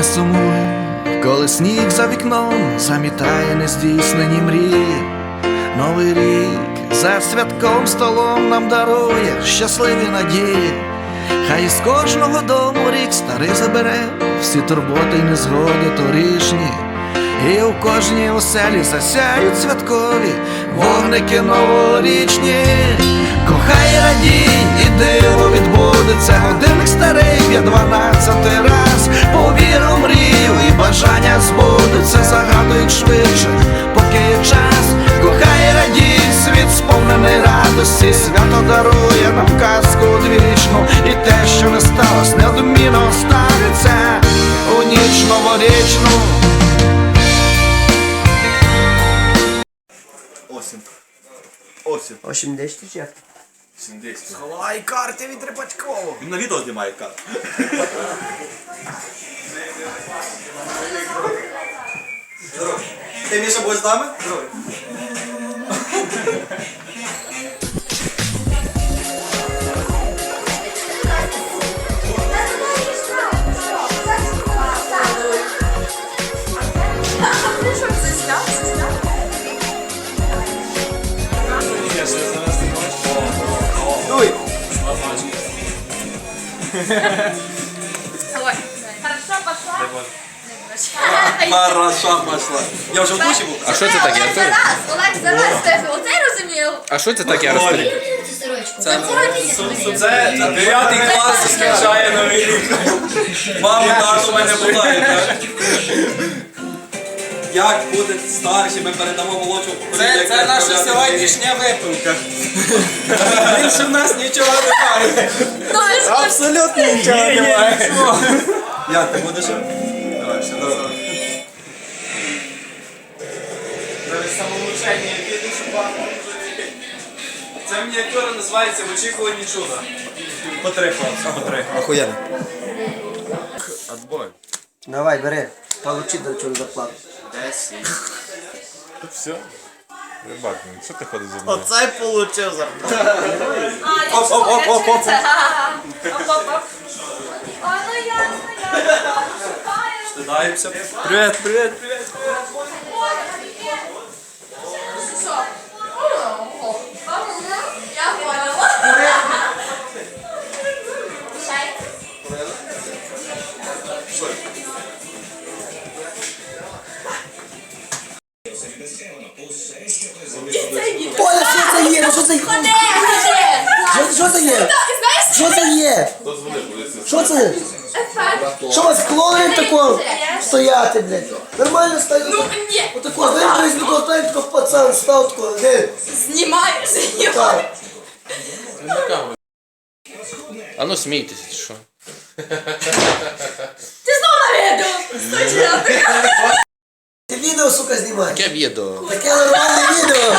не сумуй, коли сніг за вікном замітає нездійснені мрії. Новий рік за святком столом нам дарує щасливі надії. Хай з кожного дому рік старий забере всі турботи й незгоди торішні. І у кожній оселі засяють святкові вогники новорічні. Кохай радій, і диво відбудеться. Годинник старий б'є дванадцятий раз. Повір у мрію, і бажання збудуться, загадують швидше, поки є час. Кохай радій, світ сповнений радості, свято дарує нам казку одвічну, і те, що не сталося, неодмінно станеться 80 чи як? 70. Ховай карти від Рибачкову. Він на відео знімає карту. Ти Міша будеш з нами? Дуй! Ой, хорошо, пошла. Хороша пошла. Я вже в душі був. А що це таке? Олег зараз, Олег зараз, Стефі, оце розумів. А що це таке розповідь? Це Це 9 клас скачає новий рік. Мами, тату мене питає. Як бути старшим, ми передамо молодшу Це, це наша сьогоднішня випивка. Більше в нас нічого немає. Ну, Абсолютно нічого немає. Як ти будеш? Давай, все, давай. Зараз самовлучення, багато. Ця мініатюра називається в очікуванні чуда. По три хлопці, по три. Охуєнно. Давай, бери. Получи до чого зарплату. Все. Рибак, ну, що ти ходиш за мною? Оцей получив зарплату. Оп, оп, оп, оп, оп. Стидаємося. Привіт, привіт, привіт. Це є? Що це є? Ходи, ходи. Що, що це є? Що це є? Що це? Що вас клоун тако стояти, блядь? Нормально стою. Ну, ні. Отако, знаєш, такого, знаєш, такого пацан став тако, не, Знімаєш, знімаєш. А ну смійтеся, чи що? Ти знову на відео. Студія. Ти відео, сука, знімай. Яке відео? Таке нормальне відео.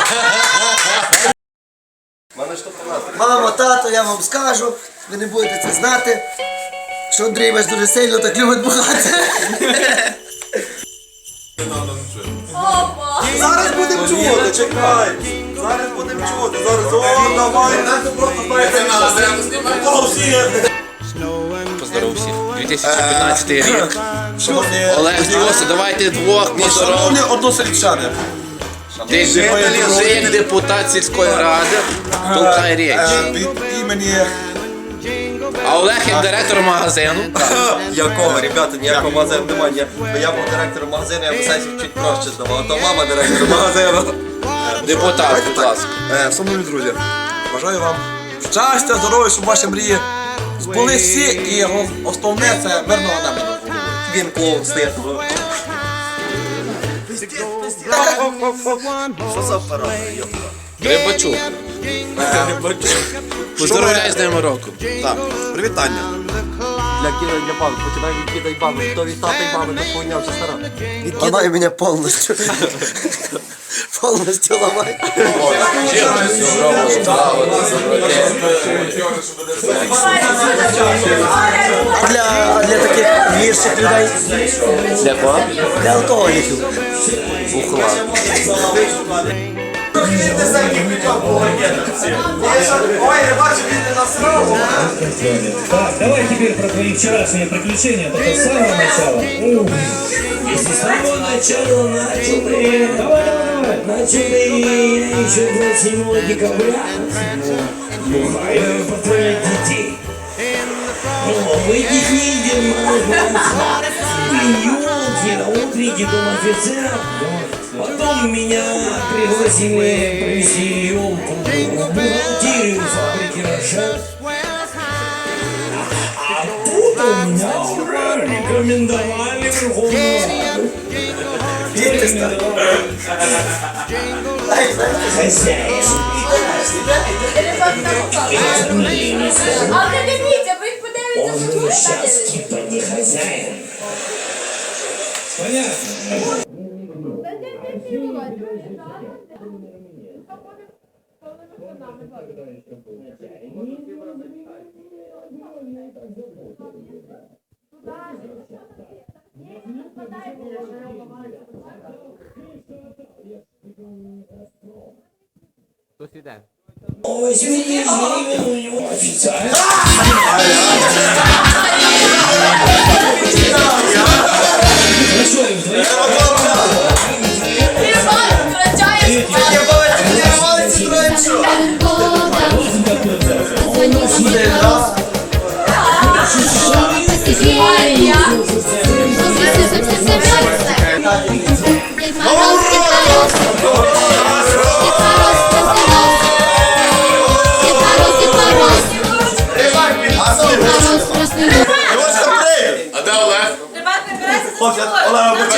Я вам скажу, ви не будете це знати, що Андрій ваш дуже сильно так любить бухати. Зараз будемо чути, чекай. Зараз будемо чути. Зараз, о, давай. Просто знаєте. Поздоров всіх. 2015 рік. Олег, Діоси, давайте двох шановні односельчани. Ти жителі як депутат сільської ради. Толкай річ. Е, Від імені А Олег як директор магазину. Якого, ребята, ніякого магазину немає. Я, бо я був директором магазину, я сесію чуть проще здавав, а то мама директор магазину. Депутат, будь ласка. Е, Шановні друзі, бажаю вам щастя, здоров'я, щоб ваші мрії збулись всі, і гол- основне це мирного неба. Він клоун стив. Що за апарат? Рибачук. Поздоровляй з Днем року. Так, привітання. Для кидання бабок, починай від кидай бабок, хто від тата й мами, то хуйня вже стара. Ломай меня полностью. Полностью ломай. А для, для таких вірших людей? Для кого? Для алкоголіків. дивитися, яких п'ятьох було єдності. Ой, не бачу, він не насрав. Так, давай теперь про твои вчерашние приключения, только с самого начала. И с самого начала начал привет. Давай, давай, давай. Начал я еще 27 декабря. Бухаю по поле детей. Но мы их видим, а, мы на улке, на утре, дедом офицером. Потом меня пригласили привезти елку в бухгалтерию фабрики Рошен. А тут у меня уже рекомендовали Верховную Раду. Хозяин. А не дивіться, ви їх Он що ви сейчас типа не хозяин. Понятно? Возьми деньги у него официально. Хорошо, им вдвоем.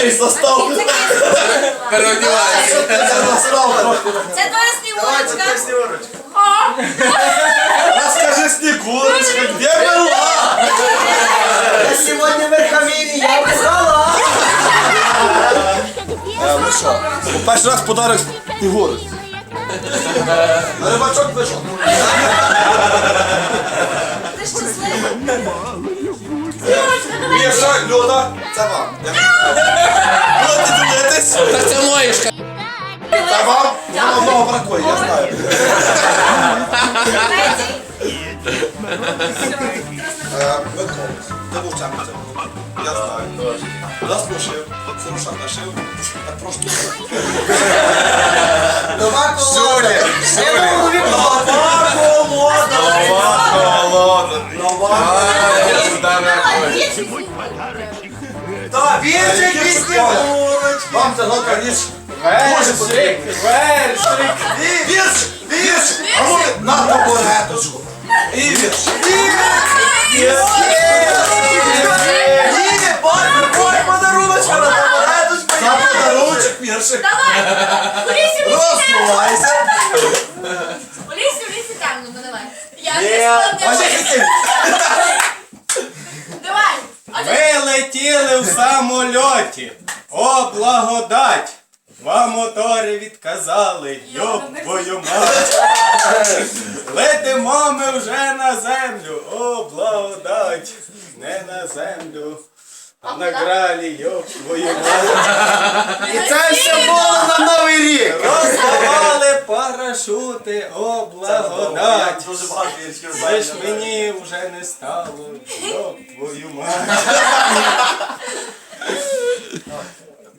Олег, вибачай, застав. Переодівайся. Це твоя снігурочка. Розкажи Снегурочка, де була? Я сьогодні в Верховині, я бухала. Ну що, перший раз подарок Снегурочці. Рибачок вийшов. Ти щасливий. Ні, що, Люда, це вам. Сорушак нашив. Так просто. Нова колода. Сюрі, Я думав, він Нова колода. Нова колода. Нова Та, вірчик і Снігурочка. Вам це нока ніж. Вершик, вершик. Вірш, вірш. А ну на табуреточку. І вірш. Ні, подарунок. Давай. У лісі, в лісі темно. Розсувайся. У лісі, в лісі темно, ну давай. Я Є. не який? Давай. А ти Ми летіли в самольоті. О, благодать! Два мотори відказали, йоп твою мать. Летимо ми вже на землю, о, благодать, не на землю, а на гралі, йоп твою мать. І це все було на Новий рік. Роздавали парашути, о, благодать. Дуже багато віршів. Це ж мені вже не стало, йоп твою мать.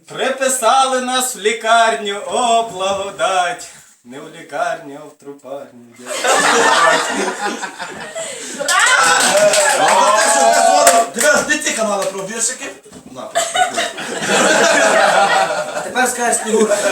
Приписали нас в лікарню, о, благодать. Не в лікарню, а в трупарню. А канали про віршики. На, А тепер скажеш Снігурочка.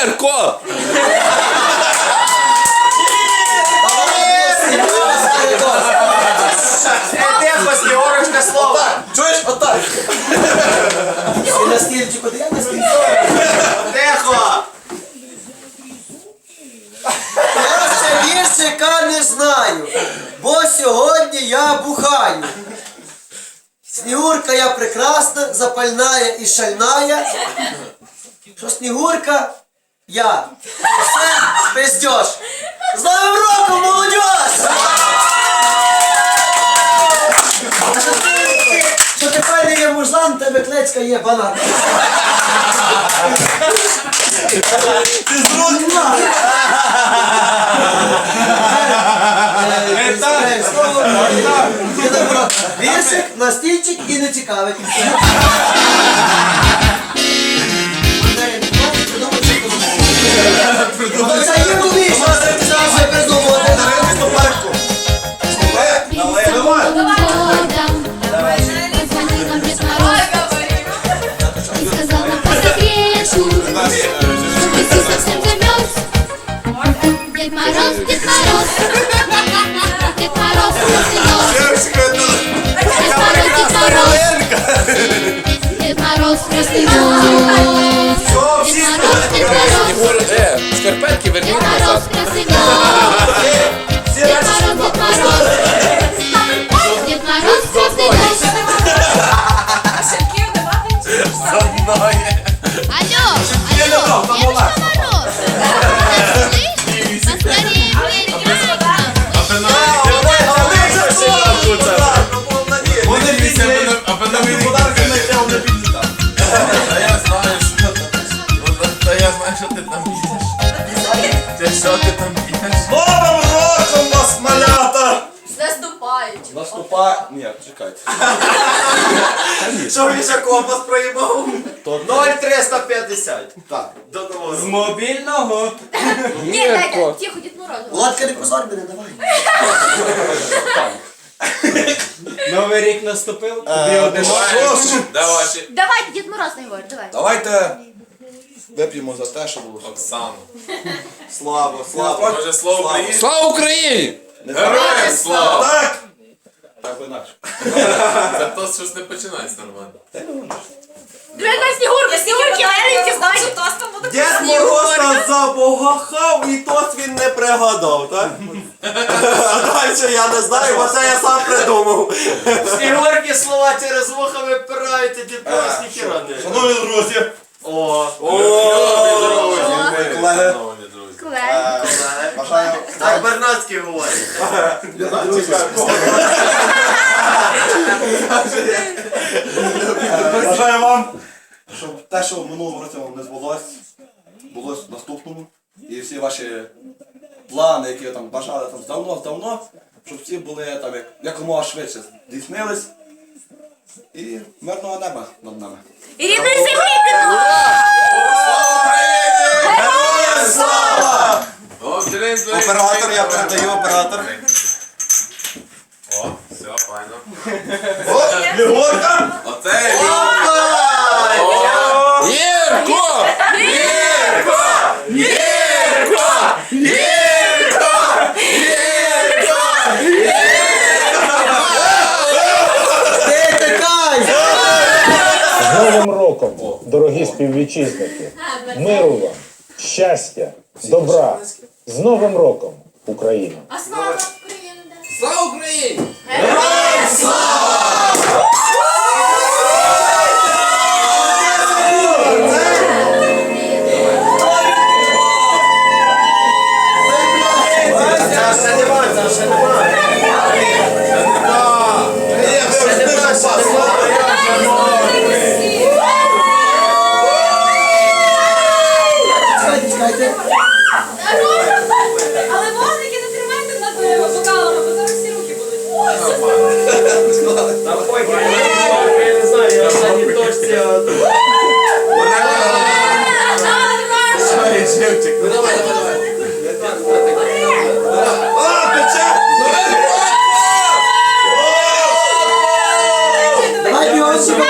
Валерко! Ігорочка слово! Чуєш? Отак! Ти на стільчику, ти я на не знаю, бо сьогодні я бухаю. Снігурка я прекрасна, запальна і шальная. Що Снігурка я. Все пиздеж. З Новим роком, молодіж! А що ти- ти файний є мужлан, тебе клецька є банан. Е, слово, так. Є добро. На стільчик і не цікавить. Ну, це є тобі, що ти зараз придумати. Ой, говори. Сказала по секрету, что ты совсем замерз. Дед Мороз, Дед Мороз, Дед Мороз, красный нос. Дед Мороз, Дед Мороз, Дед Мороз, красный нос. Дед Мороз, Дед Мороз, que vergonha. Eu não Senhor. мобільного. Ні, дайте, тихо, Дід. Владка, не позор мене, давай. Новий рік наступив. Тобі один Давай, Давайте, Дід Мороз не говорить, давай. Давайте вип'ємо за те, що було. Оксану. Слава, слава. Може слово Україні? Слава Україні! Героям слава! Так! Так інакше. Це то щось не починається нормально. Дивись на снігурку, снігурки, снігурки, Валерійки, знаєш, тостом буде Дід Мороз нас забогахав і тост він не пригадав, так? А далі я не знаю, бо це я сам придумав. Снігурки слова через вуха випирають, і дід Мороз ніхіра не. Шановні друзі! О, Колеги, бажаю так Бернацький говорить. Бажаю вам, щоб те, що в минулому році вам не збулось, було в наступному. І всі ваші плани, які ви там бажали там давно-давно, щоб всі були там як, якомога швидше здійснились. І мирного неба над нами. І рідної землі Оператор, я передаю оператор. О, все, файно. Єгорка! Оце Єрко! Єрко! Єрко! Єрко! Ти тикай! З Новим роком, дорогі співвітчизники, миру вам, щастя, добра. З Новим роком, Україна! Давай бігончик,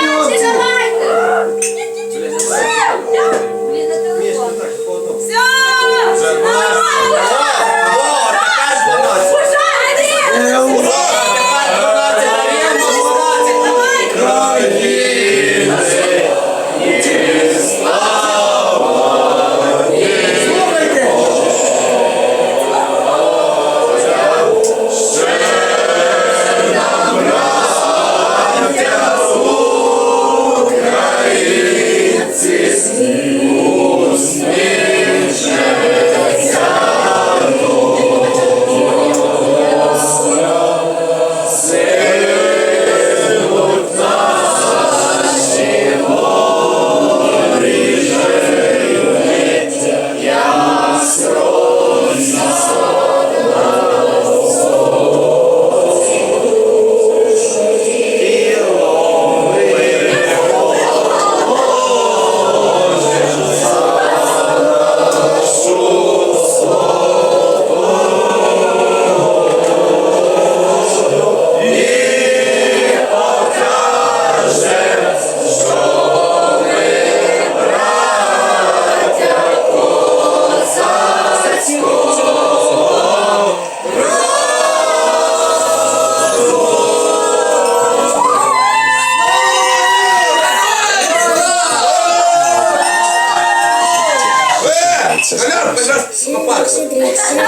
Сімочка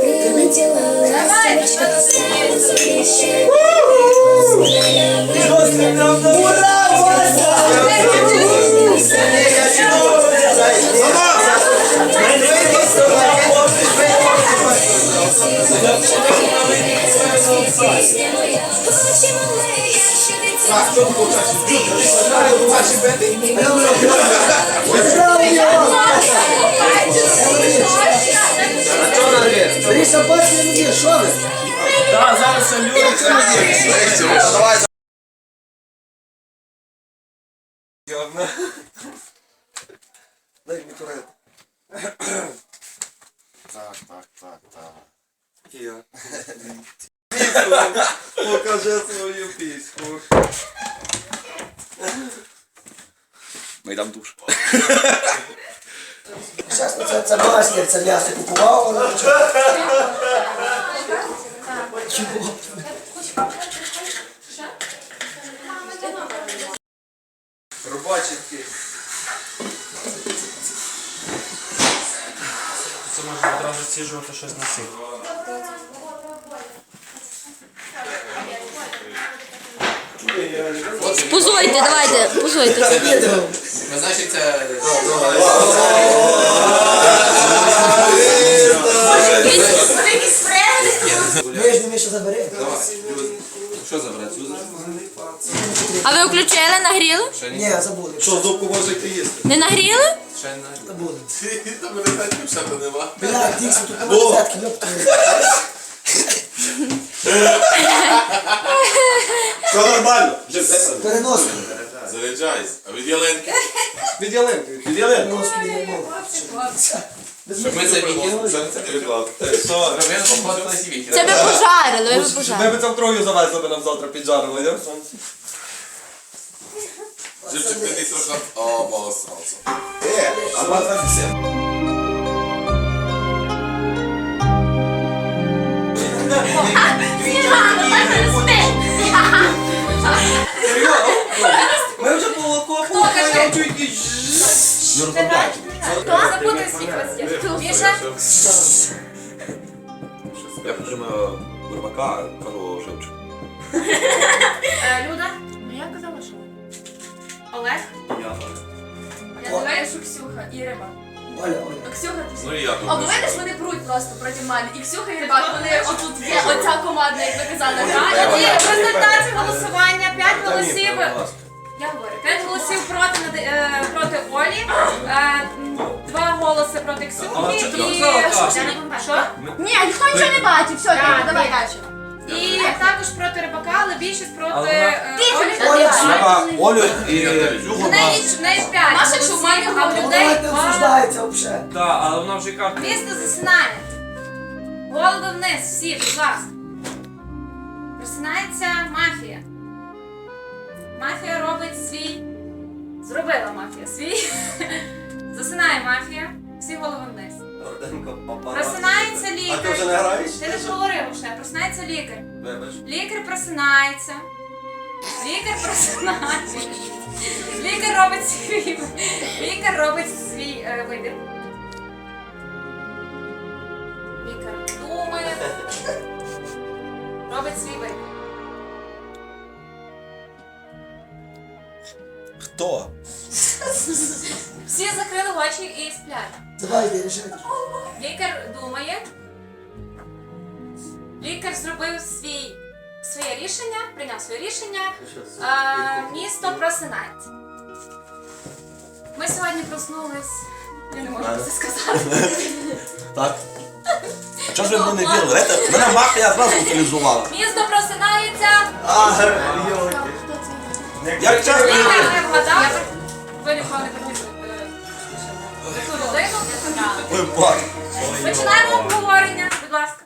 прилетіла, сімочка, сімочка, сімочка. Ура, Вася! Здравия! Бери шампанське, не є, що ви? Так, зараз салют. Дай мені турет. Так, так, так, так. Я. Покажи свою піську. Ми йдемо душ. Чесно, це, це мастер, це м'ясо купував, але нічого. Чого? Такі. Це можна одразу сіжувати щось на сік. Позуйте, давайте, позуйте. Ви значить це... Нижній Міша забери. Що забрати? А ви включили, нагріли? Ні, забули. Що, зубку можете їсти? Не нагріли? Ще не... Забули. Там мене так дівчата нема. Бля, Діксі, тут нема йоп. Все нормально. Все. Переноски. Заряджайся. А від ялинки? Від ялинки, від ялинки. Переноски не можу. Щоб ми це відкинули? Це це відклад. Що? Робили походу на сівіки. Це ви пожарили, ви Ми пожарили. б це втрою завезли, би нам завтра піджарили, ні? Живчик ти десь трохи обоссався. Е, а завтра все. Ми окопу, я не розмовляйте. Хто? Міша? Я хочу на Бурбака, кажу Шевчик. Е, Люда? Ну я казала, що? Олег? Я. Я думаю, що Ксюха і Риба. Оля, Оля. Ксюха, ти Ну і я О, думаю. вони пруть просто проти мене. І Ксюха і Рибак, вони отут є оця команда, як ви казали, в результаті голосування 5 голосів. Я говорю, 5 голосів проти, Нади- е, проти Олі, е, два голоси проти Ксюхи і... Що? Ні, ніхто нічого не бачив, все, давай далі. І також проти Рибака, але більшість проти е, Олі. Оля, Треба Олю і В неї в неї 5 голосів, а в людей давайте два. обсуждається взагалі. Так, але вона вже карта. Місто засинає. Голови вниз, всі, будь ласка. Просинається мафія. Мафія робить свій. Зробила мафія свій. Засинає мафія. Всі голови вниз. Просинається А лікар. ти вже не граєш? Ти не говорив ще. Просинається лікар. Вибач. Лікар просинається. Лікар просинається. Лікар робить свій. Лікар робить свій е, вибір. Лікар думає. Робить свій вибір. Хто? Всі закрили очі і сплять. Давайте, рішайте. Лікар думає. Лікар зробив свій, своє рішення, прийняв своє рішення. Е, місто просинається. Ми сьогодні проснулись. Я не можу це сказати. Так. Чого ж ви мене не вірили? Знаєте, Мене мафія зразу утилізувала. Місто просинається. Як часто. Ви хотіли таку ви бачите? Починаємо обговорення, будь ласка.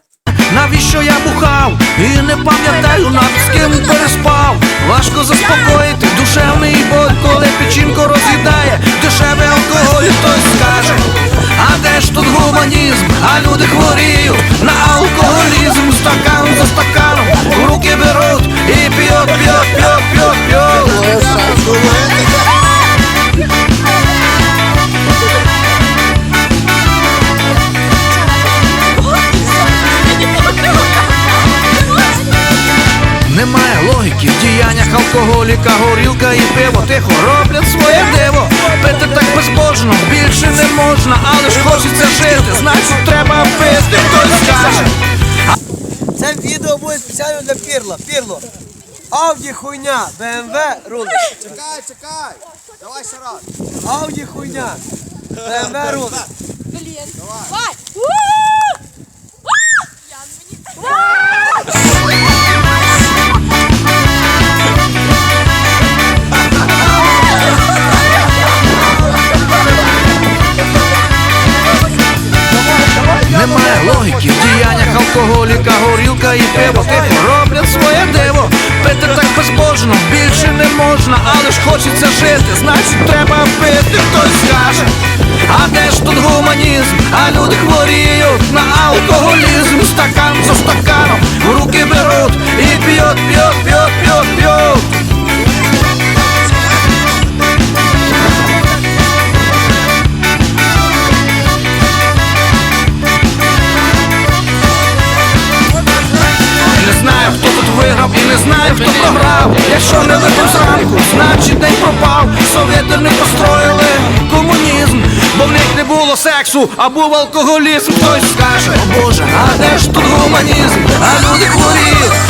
Навіщо я бухав і не пам'ятаю над з ким переспав Важко заспокоїти душевний боль, коли печінку роз'їдає Дешевий алкоголь, хтось скаже а де ж тут гуманізм? А люди хворіють на алкоголізм, стакан за стаканом, в руки беруть і п'ють, п'ють, п'ють, п'ють, п'ють. Немає логіки в діяннях алкоголіка, горілка і пиво, тихо роблять своє диво. Пити так безбожно, більше не можна, але ж хочеться жити, значить треба пити, хтось скаже Це відео буде спеціально для Пірла. Пірло. Ауді хуйня, БМВ рулить. Чекай, чекай. Давай ще раз. Ауді хуйня. БМВ рулить. Немає логіки в діяннях алкоголіка, горілка і пиво. Роблять своє диво. Пити так безбожно, більше не можна, але ж хочеться жити, значить треба пити, хтось скаже. А де ж тут гуманізм? А люди хворіють на алкоголізм. Стакан за стаканом в руки беруть і п'ють, п'ють, п'ють, виграв і не знаю, хто програв. Якщо не випив зранку, значить день пропав. Совєти не построїли комунізм, бо в них не було сексу, а був алкоголізм. Хтось скаже, о Боже, а де ж тут гуманізм? А люди хворіють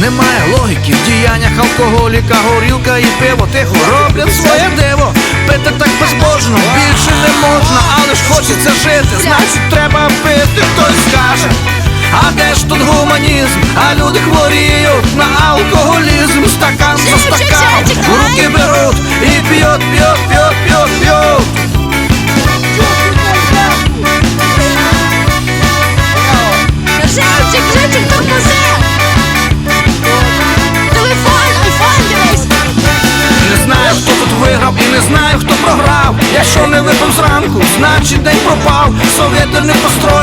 Немає логіки в діяннях алкоголіка, горілка і пиво Тихо роблять своє диво. Пити так безбожно, більше не можна, але ж хочеться жити, значить треба пити, хтось скаже А де ж тут гуманізм? А люди хворіють на алкоголізм Стакан за стаканом в руки беруть і п'ють, п'ють, п'ють, п'ють, п'ють Живчик, живчик, допоможи! Телефон, айфон дивись! Не знаю, хто тут виграв і не знаю, хто програв. Якщо не випив зранку, значить день пропав. Совєти не построїли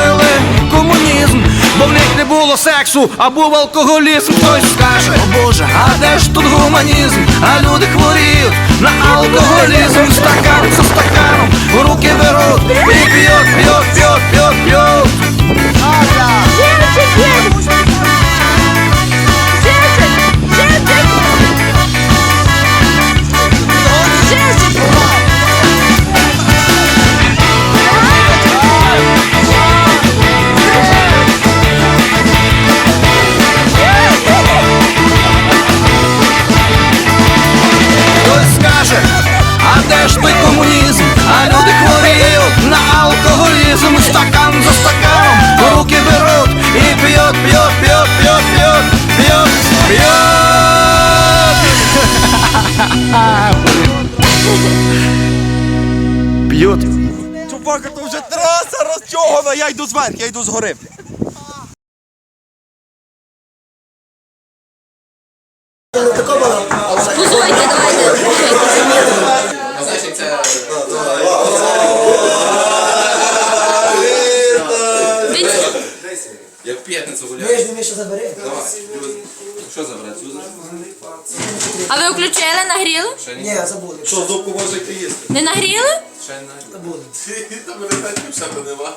було сексу, а був алкоголізм. Хтось скаже, о Боже, а де ж тут гуманізм? А люди хворіють на алкоголізм. Стакан за стаканом руки беруть і п'ють, п'ють, п'ють, п'ють, п'ють. Ж той комунізм? А люди хворіють на алкоголізм Стакан за стаканом руки беруть і п'ють, п'ють, п'ють, п'ють, п'ють, п'ють, п'ють П'ють Чувака, то вже траса розтягана, я йду зверх, я йду згори. Пузуйте, нагріли? Ні. Забули. Що, зубку можете їсти? Не нагріли? Ще не. Забули. Там мене так в себе нема.